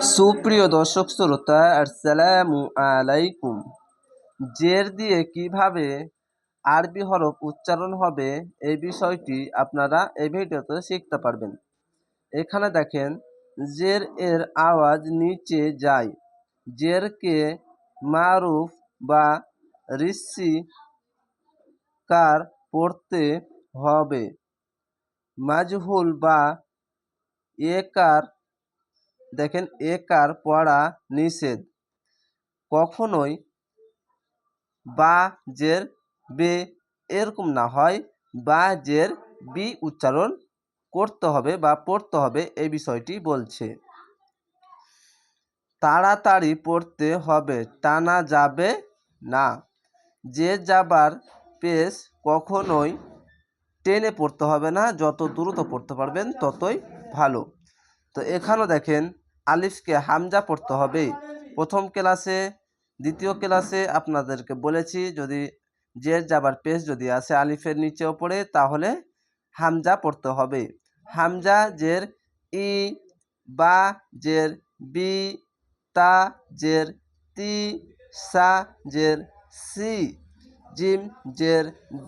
সুপ্রিয় দর্শক শ্রোতা, আসসালামু আলাইকুম। জের দিয়ে কীভাবে আরবি হরফ উচ্চারণ হবে এই বিষয়টি আপনারা এই ভিডিওতে শিখতে পারবেন। এখানে দেখেন, জের এর আওয়াজ নিচে যায়। জেরকে মারুফ বা রিসি কার পড়তে হবে। মাজহুল বা একার দেখেন একার পড়া নিষেধ। কখনোই বা জের বে এরকম না হয়, বা জের বি উচ্চারণ করতে হবে বা পড়তে হবে এই বিষয়টি বলছে। তাড়াতাড়ি পড়তে হবে, টানা যাবে না। যে যাবার পেশ কখনোই টেনে পড়তে হবে না, যত দ্রুত পড়তে পারবেন ততই ভালো। তো এখানেও দেখেন আলিফকে হামজা পড়তে হবে। প্রথম ক্লাসে, দ্বিতীয় ক্লাসে আপনাদেরকে বলেছি, যদি জের যাবার পেশ যদি আসে আলিফের নিচেও পড়ে, তাহলে হামজা পড়তে হবে। হামজা, জের, ই, বা, জের, বি, তা, জের, তি, সা, জের, সি, জিম, জের,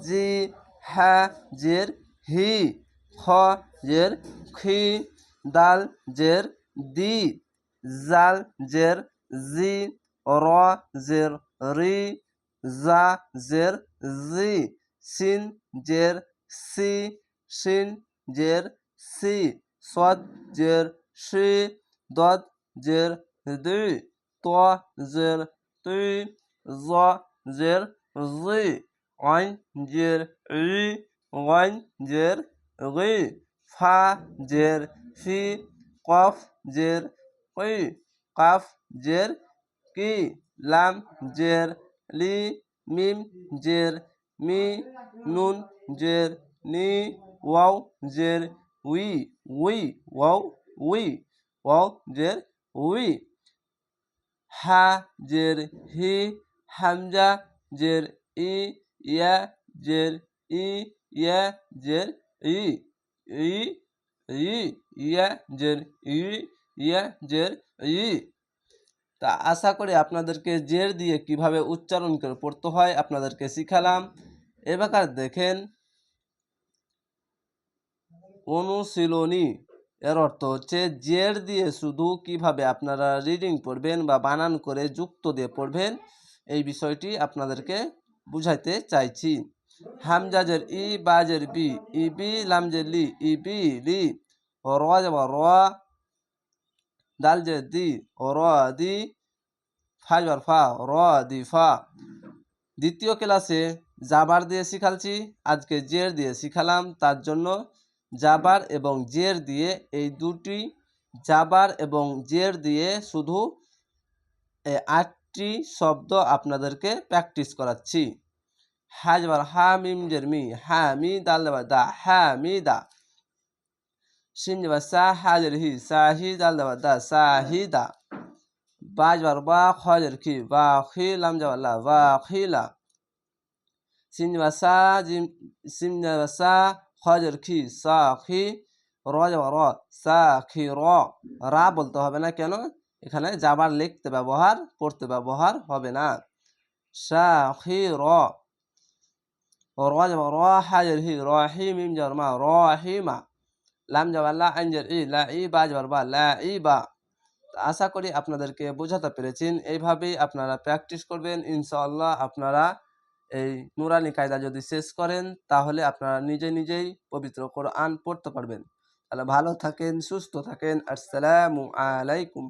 জি হা জের, হি, খ, জের, খি দাল, জের, দি, জাল, জের, জি, র, জের, রি, জা, জের, জি, সিন, জের, সি, সিন, জের, সি, সদ, জের, সি, দদ, জের, দি, ত, জের তুই জ, জের, জি আইন জের, ই ওয়াইন জের, রি, ফা, জের ফি কফ, জের কি কাফ, জের, কি, লাম, জের, লি, মিম, জের, মি, নুন, জের, নি, ওয়াও, জের, উই উই, ওয়াও উই, ওয়াও, জের, উই। হা, জের, হি, হামজা, জের, ই, ইয়া, জের, ই, ইয়া, জের, ই ই ই, ইয়া, জের, ই, ইয়া, জের, ই। তা আশা করি আপনাদেরকে জের দিয়ে কীভাবে উচ্চারণ করে পড়তে হয় আপনাদেরকে শিখালাম। এবার দেখেন। অনুশীলনী এর অর্থ হচ্ছে জের দিয়ে শুধু কীভাবে আপনারা রিডিং পড়বেন বা বানান করে যুক্ত দিয়ে পড়বেন, এই বিষয়টি আপনাদেরকে বুঝাইতে চাইছি। হামজাজের ই বাজের বি ই বি লামজের লি ই বি লি র যাব র দাল যে দি র দি ফা যাবার ফা র দি ফা দ্বিতীয় ক্লাসে জাবার দিয়ে শিখালছি। আজকে জের দিয়ে শিখালাম। তার জন্য জাবার এবং জের দিয়ে এই দুটি, জাবার এবং জের দিয়ে শুধু আটটি শব্দ আপনাদেরকে প্র্যাকটিস করাচ্ছি। হা যাবার হা মিম জের মি হা মি দাল যাবার দা হা মি দা শিন যাবার সা হা জের হি সা হি দাল যাবার দা সা হি দা বা যাবার বা খ জের খি বা খি লাম যাবার লা বা খি লা সিন যাবার সা জিম সিম যাবার সা খ জের খি সা খি র যাবার র সা খি র রা বলতে হবে না কেন এখানে যাবার লিখতে ব্যবহার পড়তে ব্যবহার হবে না সা খি র হি মিম যাবার মা র হি মা লাম যাবার লা আইন জের ই লা ই বা যাবার বা লা ই বা আশা করি আপনাদেরকে বোঝাতে পেরেছেন। এইভাবেই আপনারা প্র্যাকটিস করবেন। ইনশাআল্লাহ আপনারা এই নুরানি কায়দা যদি শেষ করেন, তাহলে আপনারা নিজে নিজেই পবিত্র কোরআন পড়তে পারবেন। তাহলে ভালো থাকেন, সুস্থ থাকেন। আসসালামু আলাইকুম।